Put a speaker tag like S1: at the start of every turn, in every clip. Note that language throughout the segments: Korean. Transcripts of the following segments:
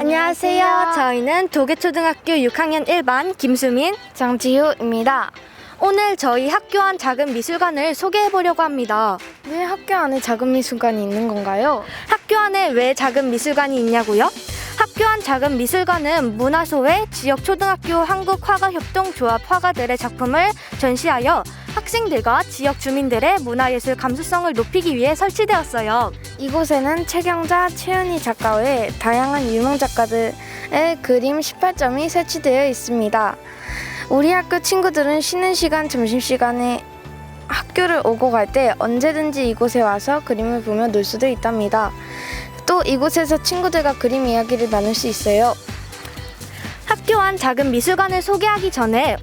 S1: 안녕하세요. 저희는 도계초등학교 6학년 1반 김수민,
S2: 장지효입니다.
S1: 오늘 저희 학교 안 작은 미술관을 소개해 보려고 합니다.
S2: 왜 학교 안에 작은 미술관이 있는 건가요?
S1: 학교 안에 왜 작은 미술관이 있냐고요? 학교 안 작은 미술관은 문화소외 지역 초등학교 한국화가협동조합 화가들의 작품을 전시하여 학생들과 지역 주민들의 문화예술 감수성을 높이기 위해 설치되었어요.
S2: 이곳에는 최경자, 최은희 작가 외 다양한 유명 작가들의 그림 18점이 설치되어 있습니다. 우리 학교 친구들은 쉬는 시간, 점심시간에 학교를 오고 갈 때 언제든지 이곳에 와서 그림을 보며 놀 수도 있답니다. 또 이곳에서 친구들과 그림 이야기를 나눌 수 있어요.
S1: 학교 안 작은 미술관을 소개하기 전에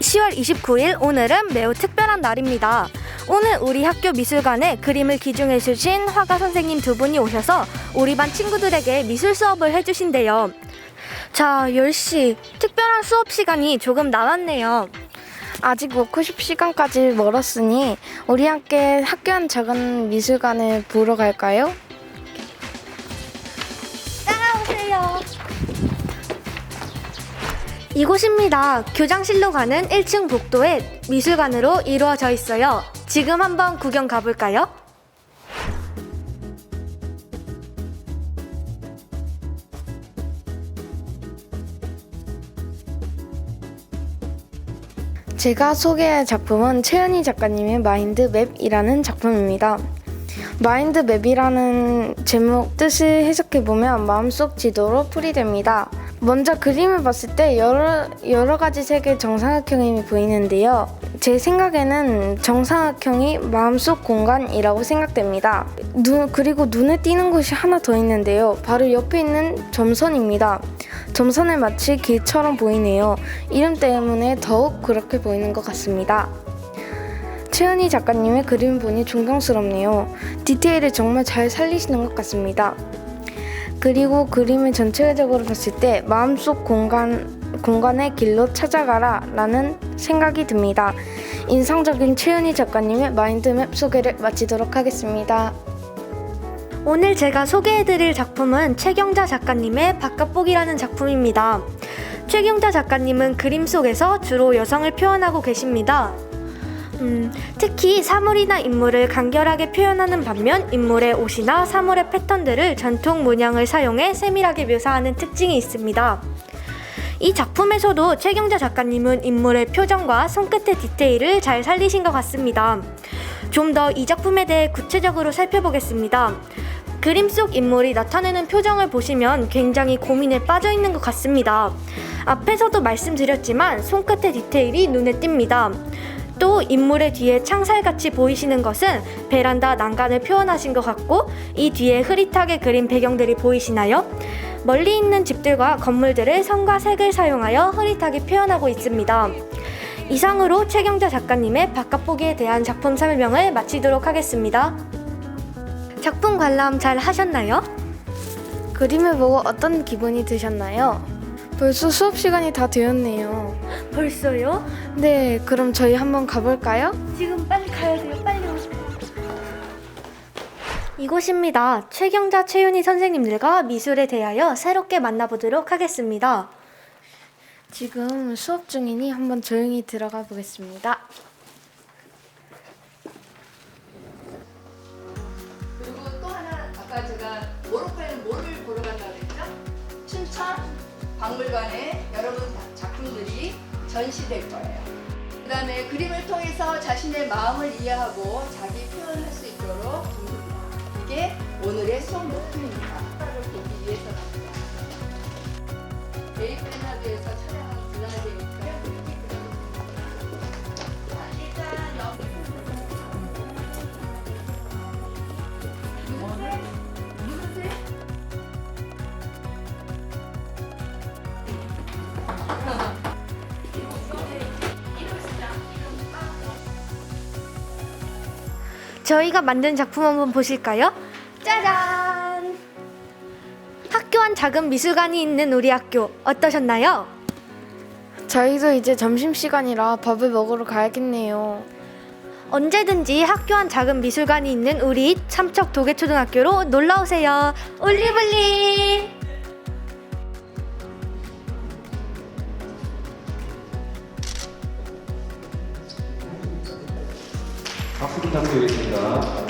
S1: 10월 29일 오늘은 매우 특별한 날입니다. 오늘 우리 학교 미술관에 그림을 기증해 주신 화가 선생님 두 분이 오셔서 우리 반 친구들에게 미술 수업을 해 주신대요. 자, 10시 특별한 수업 시간이 조금 남았네요.
S2: 아직 워크숍 시간까지 멀었으니 우리 함께 학교 안 작은 미술관을 보러 갈까요?
S1: 이곳입니다. 교장실로 가는 1층 복도에 미술관으로 이루어져 있어요. 지금 한번 구경 가볼까요?
S2: 제가 소개할 작품은 최은희 작가님의 마인드 맵이라는 작품입니다. 마인드 맵이라는 제목 뜻을 해석해보면 마음속 지도로 풀이됩니다. 먼저 그림을 봤을 때 여러, 여러 가지 색의 정사각형이 보이는데요. 제 생각에는 정사각형이 마음속 공간이라고 생각됩니다. 눈, 그리고 눈에 띄는 것이 하나 더 있는데요. 바로 옆에 있는 점선입니다. 점선을 마치 길처럼 보이네요. 이름 때문에 더욱 그렇게 보이는 것 같습니다. 최은희 작가님의 그림 보니 존경스럽네요. 디테일을 정말 잘 살리시는 것 같습니다. 그리고 그림을 전체적으로 봤을 때 마음속 공간, 공간의 길로 찾아가라 라는 생각이 듭니다. 인상적인 최은희 작가님의 마인드맵 소개를 마치도록 하겠습니다.
S1: 오늘 제가 소개해드릴 작품은 최경자 작가님의 바깥복이라는 작품입니다. 최경자 작가님은 그림 속에서 주로 여성을 표현하고 계십니다. 음, 특히 사물이나 인물을 간결하게 표현하는 반면 인물의 옷이나 사물의 패턴들을 전통 문양을 사용해 세밀하게 묘사하는 특징이 있습니다. 이 작품에서도 최경자 작가님은 인물의 표정과 손끝의 디테일을 잘 살리신 것 같습니다. 좀 더 이 작품에 대해 구체적으로 살펴보겠습니다. 그림 속 인물이 나타내는 표정을 보시면 굉장히 고민에 빠져 있는 것 같습니다. 앞에서도 말씀드렸지만 손끝의 디테일이 눈에 띕니다. 또 인물의 뒤에 창살같이 보이시는 것은 베란다 난간을 표현하신 것 같고 이 뒤에 흐릿하게 그린 배경들이 보이시나요? 멀리 있는 집들과 건물들을 선과 색을 사용하여 흐릿하게 표현하고 있습니다. 이상으로 최경자 작가님의 바깥 보기에 대한 작품 설명을 마치도록 하겠습니다. 작품 관람 잘 하셨나요?
S2: 그림을 보고 어떤 기분이 드셨나요? 벌써 수업 시간이 다 되었네요.
S1: 벌써요?
S2: 네, 그럼 저희 한번 가볼까요?
S1: 지금 빨리 가야 돼요. 빨리 오세요. 이곳입니다. 최경자, 최윤희 선생님들과 미술에 대하여 새롭게 만나보도록 하겠습니다.
S2: 지금 수업 중이니 한번 조용히 들어가 보겠습니다.
S3: 그리고 또 하나 아까 제가 모로코 박물관에 여러분 작품들이 전시될 거예요. 그 다음에 그림을 통해서 자신의 마음을 이해하고 자기 표현할 수 있도록 돕니다. 이게 오늘의 수업 목표입니다.
S1: 저희가 만든 작품 한번 보실까요? 짜잔! 학교 안 작은 미술관이 있는 우리 학교 어떠셨나요?
S2: 저희도 이제 점심시간이라 밥을 먹으러 가야겠네요.
S1: 언제든지 학교 안 작은 미술관이 있는 우리 삼척 도계초등학교로 놀러 오세요. 올리블리!
S4: 박수 부탁드리겠습니다.